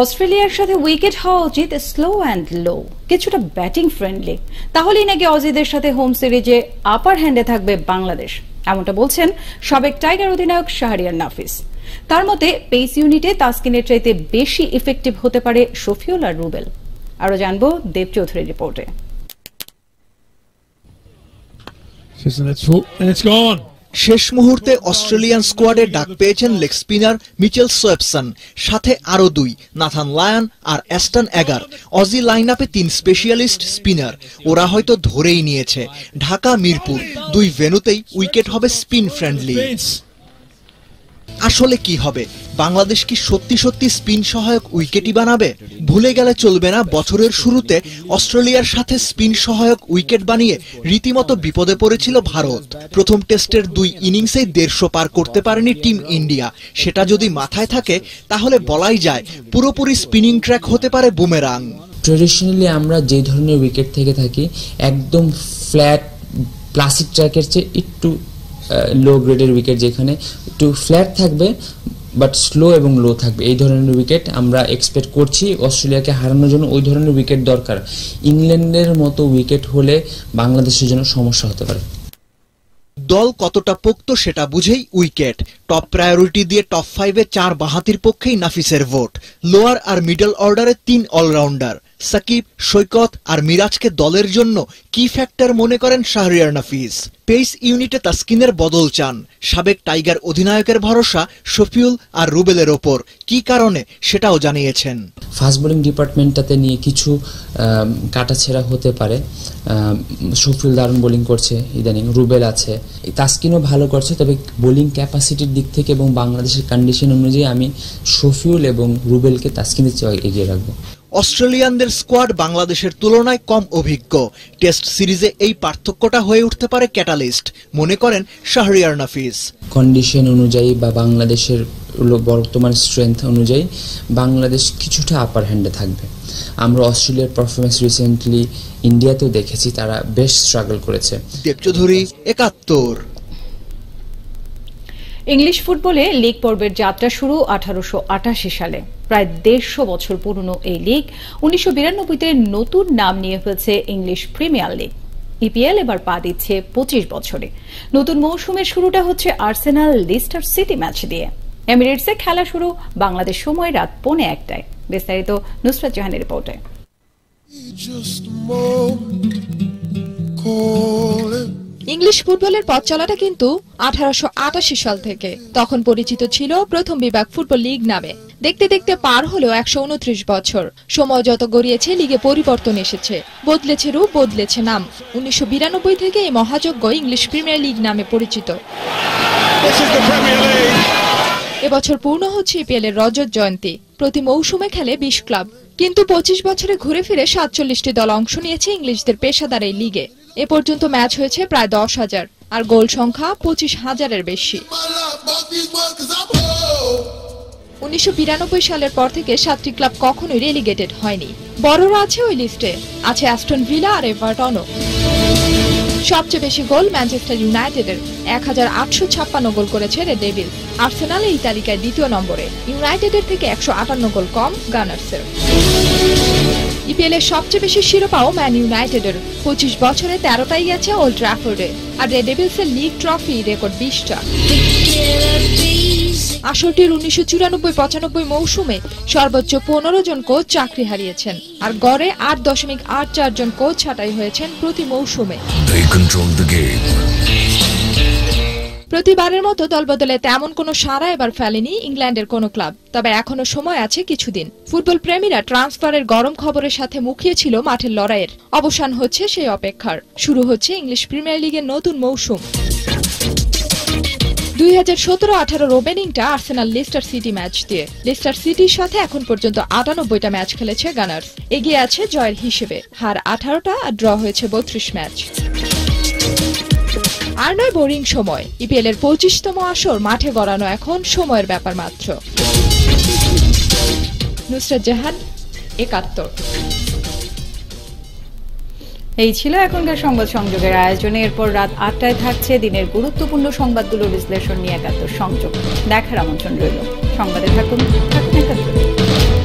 অস্ট্রেলিয়ার সাথে উইকেট হওয়া উচিত স্লো অ্যান্ড লো, কিছুটা ব্যাটিং ফ্রেন্ডলি। তাহলেই নাকি অজিদের সাথে হোম সিরিজে আপার হ্যান্ডে থাকবে বাংলাদেশ, এমনটা বলছেন সাবেক টাইগার অধিনায়ক শাহরিয়ার নাফিস। তার মতে, পেস ইউনিটে তাসকিনের চাইতে বেশি ইফেক্টিভ হতে পারে শফিউল আর রুবেল। আরও জানব দেব চৌধুরীর রিপোর্টে। শেষ মুহূর্তে অস্ট্রেলিয়ান স্কোয়াডে ডাক পেয়েছেন লেগ স্পিনার মিচেল সোয়েপসন, সাথে আরও দুই, নাথান লায়ন আর অ্যাস্টন অ্যাগার অজি লাইন আপে তিন স্পেশালিস্ট স্পিনার, ওরা হয়তো ধরেই নিয়েছে। ঢাকা, মিরপুর, দুই ভেনুতেই উইকেট হবে স্পিন ফ্রেন্ডলি। আসলে কি হবে? বাংলাদেশ কি সত্যি সত্যি স্পিন সহায়ক উইকেটই বানাবে? ভুলে গেলে চলবে না বছরের শুরুতে অস্ট্রেলিয়ার সাথে স্পিন সহায়ক উইকেট বানিয়ে রীতিমতো বিপদে পড়েছিল ভারত। প্রথম টেস্টের দুই ইনিংসেই দেড়শো পার করতে পারেনি টিম ইন্ডিয়া। সেটা যদি মাথায় থাকে, তাহলে বলাই যায় পুরোপুরি স্পিনিং ট্র্যাক হতে পারে বুমেরাং। ট্রেডিশনালি আমরা যে ধরনের উইকেট থেকে থাকি, একদম ফ্ল্যাট, ক্লাসিক ট্র্যাকের চেয়ে একটু লো গ্রেডের উইকেট যেখানে একটু ফ্ল্যাট থাকবে বাট স্লো এবং লো থাকবে। এই ধরনের উইকেট আমরা এক্সপেক্ট করছি অস্ট্রেলিয়াকে হারানোর জন্য। ওই ধরনের উইকেট দরকার। ইংল্যান্ডের মতো উইকেট হলে বাংলাদেশের জন্য সমস্যা হতে পারে। দল কতটা পোক্ত সেটা বুঝেই উইকেট। টপ প্রায়োরিটি দিয়ে টপ ফাইভে চার বাহাতির পক্ষেই নাফিসের ভোট লোয়ার আর মিডল অর্ডারে তিন অলরাউন্ডার সাকিব, সৈকত আর মিরাজকে দলের জন্য কি ফ্যাক্টর মনে করেন শাহরিয়ার নাফিস? পেস ইউনিটে তাস্কিনের বদল চান। সাবেক টাইগার অধিনায়কের ভরসা শফিউল আর রুবেলের ওপর। কি কারণে? সেটাও জানিয়েছেন। ফাস্ট বোলিং ডিপার্টমেন্টটাতে নিয়ে কিছু কাটাছেড়া হতে পারে। শফিউল দারুণ বোলিং করছে ইদানিং। রুবেল আছে। তাস্কিনও ভালো করছে, তবে বোলিং ক্যাপাসিটির দিক থেকে এবং বাংলাদেশের কন্ডিশন অনুযায়ী আমি শফিউল এবং রুবেলকে তাস্কিনের চেয়ে এগিয়ে রাখব। অস্ট্রেলিয়ানদের স্কোয়াড বাংলাদেশের তুলনায় কম অভিজ্ঞ। টেস্ট সিরিজে এই পার্থক্যটা হয়ে উঠতে পারে ক্যাটালিস্ট মনে করেন শাহরিয়ার নাফিস। কন্ডিশন অনুযায়ী বা বাংলাদেশের বর্তমান স্ট্রেংথ অনুযায়ী বাংলাদেশ কিছুটা আপার হ্যান্ডে থাকবে। আমরা অস্ট্রেলিয়ার পারফরমেন্স রিসেন্টলি ইন্ডিয়াতেও দেখেছি তারা বেশ স্ট্রাগল করেছে। দেবচৌধুরী একাত্তর। ইংলিশ ফুটবলে লিগ পর্বের যাত্রা শুরু আঠারোশো আটাশি সালে। প্রায় দেড়শো বছর পুরনো এই লিগ উনিশশো বিরানব্বইতে নতুন নাম নিয়ে ফেলছে ইংলিশ প্রিমিয়ার লিগ। ইপিএল এবার পা দিচ্ছে পঁচিশ বছরে। নতুন মৌসুমের শুরুটা হচ্ছে আর্সেনাল লিস্টার সিটি ম্যাচ দিয়ে। এমিরেটসে খেলা শুরু বাংলাদেশ সময় রাত পৌনে একটায়। বিস্তারিত নুসরাত জাহানের রিপোর্টে। ইংলিশ ফুটবলের পথ চলাটা কিন্তু আঠারোশো সাল থেকে। তখন পরিচিত ছিল প্রথম বিভাগ ফুটবল লিগ নামে। দেখতে দেখতে পার হলেও একশো উনত্রিশ বছর। সময় যত গড়িয়েছে লিগে পরিবর্তন এসেছে। বদলেছে রূপ বদলেছে নাম। উনিশশো থেকে এই মহাযজ্ঞ ইংলিশ প্রিমিয়ার লিগ নামে পরিচিত। এবছর পূর্ণ হচ্ছে ইপিএল এর রজত জয়ন্তী। প্রতি মৌসুমে খেলে বিশ ক্লাব। কিন্তু পঁচিশ বছরে ঘুরে ফিরে সাতচল্লিশটি দল অংশ নিয়েছে ইংলিশদের পেশাদার এই লিগে। এ পর্যন্ত ম্যাচ হয়েছে প্রায় দশ হাজার, আর গোল সংখ্যা পঁচিশ হাজারের বেশি। উনিশশো বিরানব্বই সালের পর থেকে সাতটি ক্লাব কখনোই রেলিগেটেড হয়নি। বড়রা আছে ওই লিস্টে আছে অ্যাস্টন ভিলা আর এভারটনও সবচেয়ে বেশি গোল ম্যানচেস্টার ইউনাইটেডের এক হাজার আটশো ছাপ্পান্ন গোল করেছে রে ডেভিল। আর্সেনাল এই তালিকায় দ্বিতীয় নম্বরে। ইউনাইটেডের থেকে একশো আটান্ন গোল কম গানার্সের ইপিএল এর সবচেয়ে বেশি শিরোপাও ম্যান ইউনাইটেডের। পঁচিশ বছরে তেরোটাই গেছে ওল্ড ট্রাফোর্ডে। আর রে ডেভিলসের লিগ ট্রফি রেকর্ড বিশটা। আসরটির উনিশশো চুরানব্বই পঁচানব্বই মৌসুমে সর্বোচ্চ পনেরো জন কোচ চাকরি হারিয়েছেন। আর গড়ে আট দশমিক আট চার জন কোচ ছাঁটাই হয়েছেন প্রতি মৌসুমে। প্রতিবারের মতো দলবদলে তেমন কোনো সারা এবার ফেলেনি ইংল্যান্ডের কোনো ক্লাব। তবে এখনও সময় আছে কিছুদিন। ফুটবল প্রেমীরা ট্রান্সফারের গরম খবরের সাথে মুখিয়ে ছিল মাঠের লড়াইয়ের। অবসান হচ্ছে সেই অপেক্ষার। শুরু হচ্ছে ইংলিশ প্রিমিয়ার লিগের নতুন মৌসুম। দুই হাজার সতেরো আঠারোর ওপেনিংটা আর্সেনাল লিস্টার সিটি ম্যাচ দিয়ে। লিস্টার সিটির সাথে এখন পর্যন্ত আটানব্বইটা ম্যাচ খেলেছে গানার্স। এগিয়ে আছে জয়ের হিসেবে। হার আঠারোটা আর ড্র হয়েছে বত্রিশ ম্যাচ। আর নয় বোরিং সময়। ইপিএল এর পঁচিশতম আসর মাঠে গড়ানো এখন সময়ের ব্যাপার মাত্র। নুসরাত জাহান, একাত্তর। এই ছিল এখনকার সংবাদ সংযোগের আয়োজনে। এরপর রাত আটটায় থাকছে দিনের গুরুত্বপূর্ণ সংবাদগুলোর বিশ্লেষণ নিয়ে একাত্তর সংযোগ। দেখার আমন্ত্রণ রইল। সংবাদে থাকুন থাকুন একাত্তর